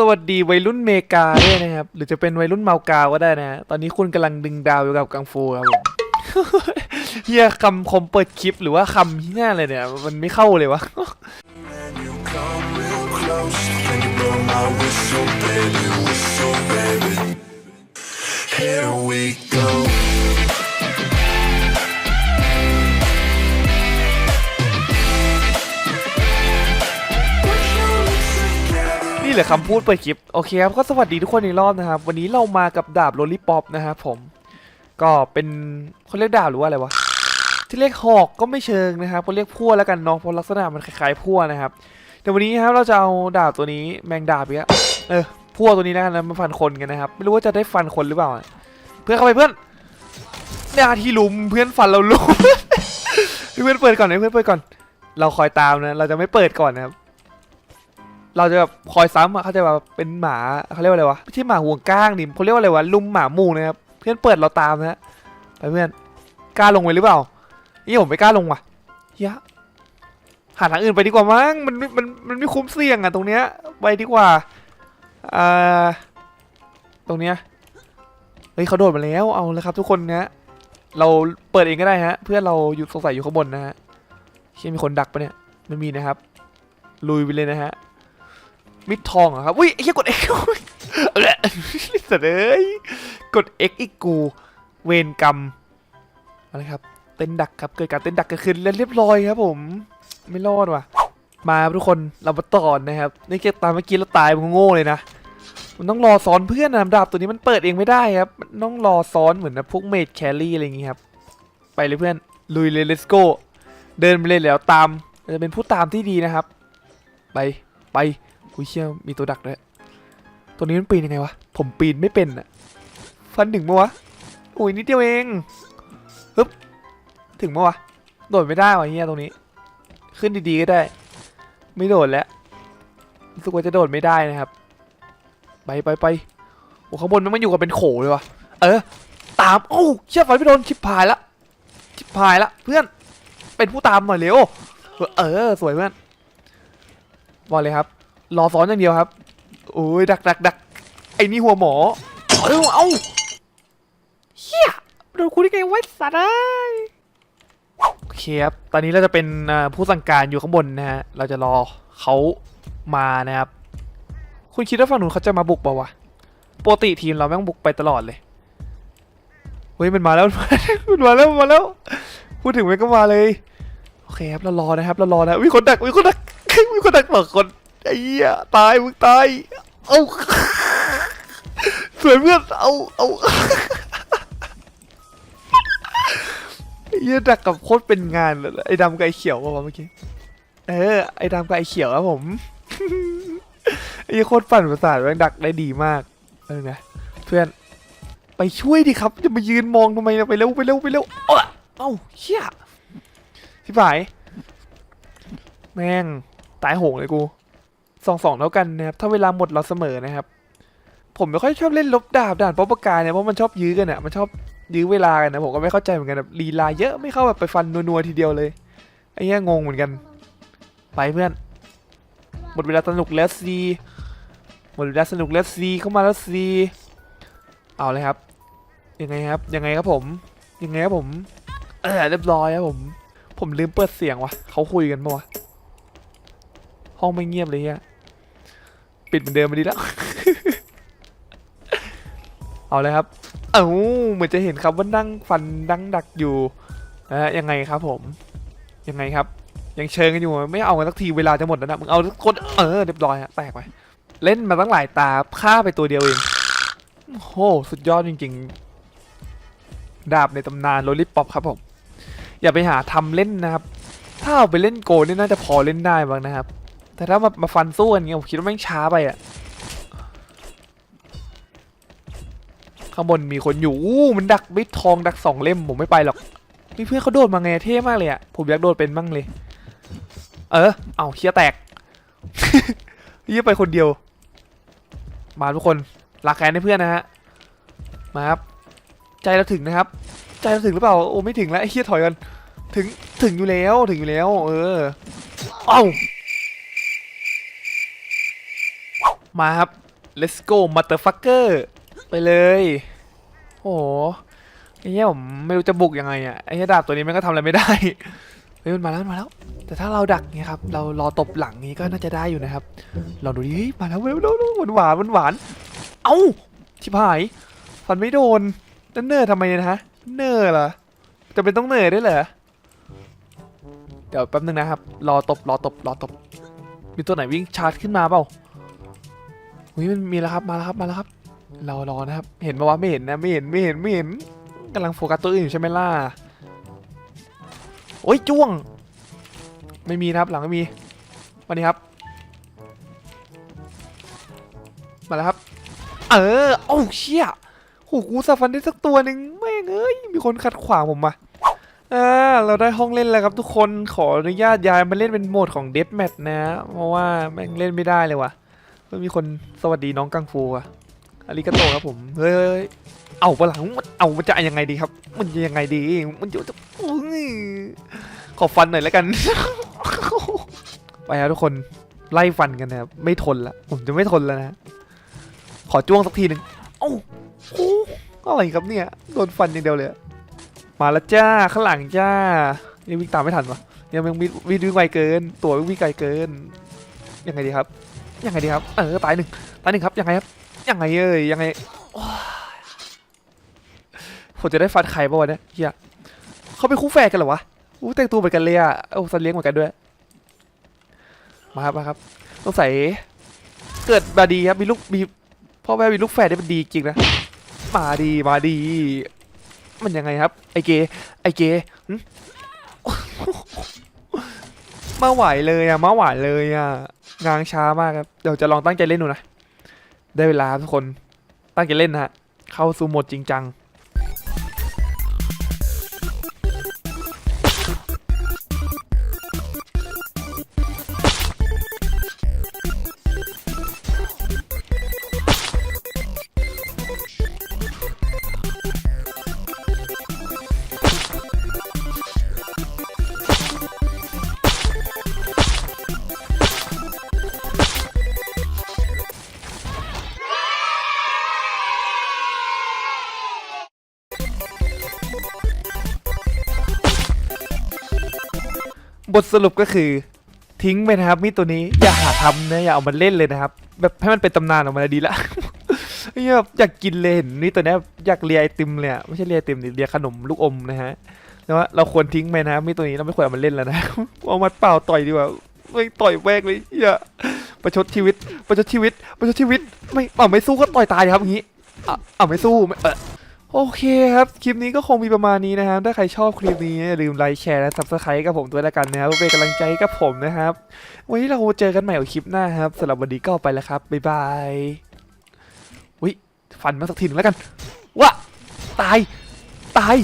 สวัสดีวัยรุ่นเมกาด้วยนะครับ หรือจะเป็นวัยรุ่นเมากาก็ได้นะตอนนี้คุณกำลังดึงดาวอยู่กับกังฟูครับผมเฮียคำคมเปิดคลิปหรือว่าคำที่หน้าเลยเนี่ย มันไม่เข้าเลยวะ When เหละคำพูดเปิดคลิป โอเคครับ ก็สวัสดีทุกคนอีกรอบนะครับ วันนี้เรามากับดาบโรลลี่ป๊อปนะครับผม ก็เป็นเขาเรียกดาบหรือว่าอะไรวะ ที่เรียกหอกก็ไม่เชิงนะครับเขาเรียกพั่วแล้วกันเน้องเพราะลักษณะมันคล้ายๆพั่วนะครับแต่วันนี้ครับเราจะเอาดาบตัวนี้แมงดาบอีกแล้วเออพั่วตัวนี้แล้วกันนะมาฟันคนกันนะครับ ไม่รู้ว่าจะได้ฟันคนหรือเปล่า เพื่อนเข้าไปเพื่อนนาที่ลุมเพื่อนฟันเราลุมเพื่อนเปิดก่อนให้เพื่อนเปิดก่อน เราคอยตามนะ เราจะไม่เปิดก่อนนะครับ เราจะแบบคอยซ้ำอะเขาจะแบบเป็นหมาเขาเรียกว่าอะไรวะไม่ใช่หมาห่วงก้างดิเขาเรียกว่าอะไรวะลุมหมาหมู่นะครับเพื่อนเปิดเราตามนะฮะไปเพื่อนกล้าลงไปหรือเปล่านี่ผมไม่กล้าลงว่ะเยะหาทางอื่นไปดีกว่ามั้งมันมันมันไม่คุ้มเสี่ยงอะตรงเนี้ยไปดีกว่าอ่าตรงเนี้ยเฮ้ยเขาโดดมาแล้วเอาเลยครับ ทุกคนนะเราเปิดเองก็ได้ฮะ เพื่อนเราอยู่สงสัยอยู่ข้างบนนะฮะเชี่ยมีคนดักปะเนี่ยไม่มีนะครับ ลุยไปเลยนะฮะ มิดทองเหรอครับอุ้ยไอ้เหี้ยกด X เออเสยเอ้ยกด X อีกกู เวรกรรมอะไรครับ เต้นดักครับ เกิดการเต้นดักเกิดขึ้นแล้วเรียบร้อยครับผม ไม่รอดว่ะ มาทุกคนเรามาต่อนะครับ นี่เกตามเมื่อกี้เราตายมันโง่เลยนะ มันต้องรอซ้อนเพื่อนนะดาบตัวนี้มันเปิดเองไม่ได้ครับ มันต้องรอซ้อนเหมือนนะพวกเมดแครี่อะไรอย่างงี้ครับ ไปเลยเพื่อน ลุยเลย let's go เดินไปเลยแล้วตามจะเป็นผู้ตามที่ดีนะครับ ไป ไป อุ้ยเชี่ยมีตัวดักด้วยตัวนี้มันปีนยังไงวะ ผมปีนไม่เป็นอะฟันถึงมะวะโอ้ยนิดเดียวเองฮึบถึงมะวะ โดดไม่ได้วะเฮียตรงนี้ ขึ้นดีๆก็ได้ ไม่โดดแล้วรู้สึกว่าจะโดดไม่ได้นะครับ ไปไปไปโอ้ข้างบนมันมาอยู่กับเป็นโขเลยวะเออ ตามโอ้เชี่ยฟันไม่โดนชิบหายละชิบหายละเพื่อน เป็นผู้ตามหน่อยเร็ว เออ สวยเพื่อน บอกเลยครับ รอซ้อนอย่างเดียวครับโอ้ยดักดักดักไอ้นี่หัวหมอเอ้าเร็วเอาเฮียโดนคุณได้ไงไว้สัตว์เอ้โอเคครับตอนนี้เราจะเป็นผู้สั่งการอยู่ข้างบนนะฮะเราจะรอเขามานะครับ คุณคิดว่าฝั่งนู้นเขาจะมาบุกเปล่าวะปกติทีมเราแม่งบุกไปตลอดเลยเฮ้ยมันมาแล้วมันมาแล้วมาแล้ว พูดถึงมันก็มาเลย โอเคครับเรารอนะครับเรารอนะมีคนดักมีคนดักมีคนดักสองคน ไอ้เหี้ยตายมึงตายเอาสวยเพื่อนเอาเอาไอ้เหี้ยดักกับโคตรเป็นงานเลยไอ้ดำกับไอ้เขียวป่ะเมื่อกี้เออไอ้ดำกับไอ้เขียวครับผมไอ้เหี้ยโคตรปั่นประสาทแม่งดักได้ดีมากเออนะเพื่อนไปช่วยดิครับจะมายืนมองทำไมนะไปเร็วไปเร็วไปเร็วเอ้าเชี่ยพี่ฝ่ายแม่งตายโหงเลยกู สองสองแล้วกันนะครับถ้าเวลาหมดเราเสมอนะครับ ผมไม่ค่อยชอบเล่นลบดาบด่านป๊อปปากกาเนี่ยเพราะมันชอบยื้อกันอะมันชอบยื้อเวลากันนะผมก็ไม่เข้าใจเหมือนกันแบบลีลาเยอะไม่เข้าแบบไปฟันนัวๆทีเดียวเลยไอ้เหี้ยงงเหมือนกัน ไปเพื่อน หมดเวลาสนุกแล้วซีหมดเวลาสนุกแล้วซีเข้ามาแล้วซีเอาเลยครับยังไงครับยังไงครับผมยังไงครับผมเออเรียบร้อยครับผม ผมลืมเปิดเสียงวะเขาคุยกันปะวะห้องไม่เงียบเลยเฮีย ปิดเหมือนเดิมมาดีแล้ว เอาเลยครับ เอ้าเหมือนจะเห็นครับว่านั่งฟันดังดักอยู่นะฮะยังไงครับผม ยังไงครับ ยังเชิงกันอยู่ไม่เอากันสักทีเวลาจะหมดแล้วนะมึงเอาทุกคนเออเรียบร้อยฮะแตกไปเล่นมาตั้งหลายตาฆ่าไปตัวเดียวเองโอ้โหสุดยอดจริง ๆ ดาบในตำนานโรลลี่ป๊อปครับผมอย่าไปหาทำเล่นนะครับ ถ้าเอาไปเล่นโกนี่น่าจะพอเล่นได้บ้างนะครับ แต่ถ้ามามาฟันสู้กันเงี้ยผมคิดว่าแม่งช้าไปอะข้างบนมีคนอยู่อู้มันดักไม่ทองดักสองเล่มผมไม่ไปหรอกนี่เพื่อนเขาโดดมาไงเท่มากเลยอะผมอยากโดดเป็นบ้างเลย เออ เอาเชียแตกเยี่ยไปคนเดียว มาทุกคนรักแคนให้เพื่อนนะฮะ มาครับ ใจเราถึงนะครับ ใจเราถึงหรือเปล่า โอ้ไม่ถึงแล้วเฮียถอยกัน ถึง ถึงอยู่แล้ว ถึงอยู่แล้ว เออ เอ้า มาครับ let's go motherfucker ไปเลย โอ้โหไอ้เหี้ยผมไม่รู้จะบุกยังไงอะไอ้เหี้ยดาบตัวนี้มันก็ทำอะไรไม่ได้เฮ้ยมันมาแล้วมาแล้ว แต่ถ้าเราดักเนี่ยครับ เรารอตบหลังนี้ก็น่าจะได้อยู่นะครับลองดูดิเฮ้ยมาแล้วเว้ยเร็วหวานหวานหวานหวานเอ้าชิบหายฟันไม่โดนนั่นเนอร์ทำไมเนี่ยนะฮะเนอร์เหรอจะเป็นต้องเนอร์ได้วยเหรอเดี๋ยวแป๊บนึงนะครับ รอตบรอตบรอตบมีตัวไหนวิ่งชาร์จขึ้นมาเปล่า อุ้ยมันมีแล้วครับมาแล้วครับมาแล้วครับ เรารอนะครับ เห็นปะวะไม่เห็นนะไม่เห็นไม่เห็นไม่เห็นกำลังโฟกัสตัวอื่นอยู่ใช่ไหมล่ะโอ้ยจ้วง ไม่มีนะครับหลังไม่มีมาดีครับมาแล้วครับ เออโอ้เชี่ยโหกูสาฟันได้สักตัวหนึ่งไม่งเอ้ยมีคนขัดขวางผมมาอ่าเราได้ห้องเล่นแล้วครับทุกคนขออนุญาตย้ายมาเล่นเป็นโหมดของเด t แมทนะ เพราะว่าแม่งเล่นไม่ได้เลยว่ะ มันมีคนสวัสดีน้องกังฟูอะอาริกาโตครับผมเฮ้ยเอาปะหลังมันเอามันจะยังไงดีครับ มันจะยังไงดี มันจะขอฟันหน่อยแล้วกัน ไปครับทุกคนไล่ฟันกันนะครับไม่ทนละผมจะไม่ทนแล้วนะขอจ้วงสักทีหนึ่งเอ้าโอ้อะไรครับเนี่ยโดนฟันอย่างเดียวเลยมาแล้วจ้าข้างหลังจ้ายังวิ่งตามไม่ทันวะยังยังวิ่งวิ่งวิ่งไวเกิน ตัววิ่งไกลเกินยังไงดีครับ ยังไงดีครับ เออตายหนึ่งตายหนึ่งครับ ยังไงครับ ยังไงเอ้ย ยังไงผมจะได้ฟันใครป่าวะเนี่ยเฮียเขาเป็นคู่แฝดกันเหรอวะ อู้แต่งตัวเหมือนกันเลยอะโอ้สัตว์เลี้ยงเหมือนกันด้วย มาครับมาครับต้องใส่เกิดมาดีครับมีลูกมีพ่อแม่มีลูกแฝดได้มันดีจริงนะ มาดีมาดี มันยังไงครับ ไอเกไอเกมาไหวเลยอะมาไหวเลยอะ งางช้ามากครับ เดี๋ยวจะลองตั้งใจเล่นดูนะ ได้เวลาครับทุกคน ตั้งใจเล่นนะฮะ เข้าสู่โหมดจริงจัง บทสรุปก็คือทิ้งไปนะครับมีดตัวนี้อย่าหาทำนะอย่าเอามาเล่นเลยนะครับ แบบให้มันเป็นตำนานออกมาดีละเฮ้ยอยากกินเลยเห็นนี่ตัวนี้อยากเลียไอติมเลยไม่ใช่เลียไอติมเลียขนมลูกอมนะฮะแต่ว่าเราควรทิ้งไปนะครับมีดตัวนี้เราไม่ควรเอามาเล่นแล้วนะเอามาเปล่าต่อยดีกว่าไม่ต่อยแวกเลยอย่าประชดชีวิต ประชดชีวิต ประชดชีวิต ไม่เอาไม่สู้ก็ต่อยตายครับอย่างงี้อะเอาไม่สู้ไม่เออ โอเคครับ คลิปนี้ก็คงมีประมาณนี้นะครับ ถ้าใครชอบคลิปนี้อย่าลืมไลค์แชร์และ s u b สไครต์กับผมด้วยละกันนะครับเพื่อเป็นกำลังใจให้กับผมนะครับ วันนี้เราเจอกันใหม่กับคลิปหน้าครับสำหรับวันนี้ก็ไปแล้วครับ บ๊ายบายวิฟันมาสักทีหนึงแล้วกันวะตาย ตาย